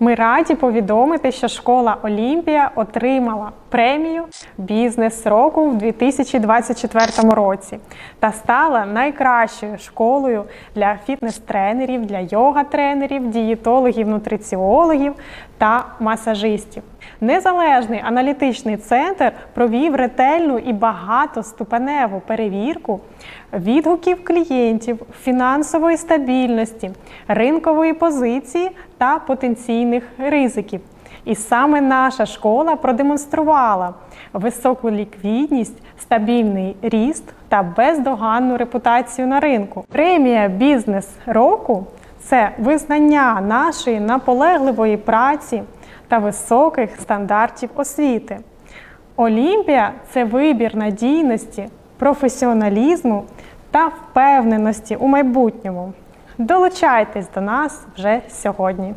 Ми раді повідомити, що школа Олімпія отримала премію Бізнес року в 2024 році та стала найкращою школою для фітнес-тренерів, для йога-тренерів, дієтологів, нутриціологів та масажистів. Незалежний аналітичний центр провів ретельну і багатоступеневу перевірку відгуків клієнтів, фінансової стабільності, ринкової позиції та потенційних ризиків. І саме наша школа продемонструвала високу ліквідність, стабільний ріст та бездоганну репутацію на ринку. Премія бізнес року це визнання нашої наполегливої праці та високих стандартів освіти. Олімпія це вибір надійності, професіоналізму та впевненості у майбутньому. Долучайтесь до нас вже сьогодні.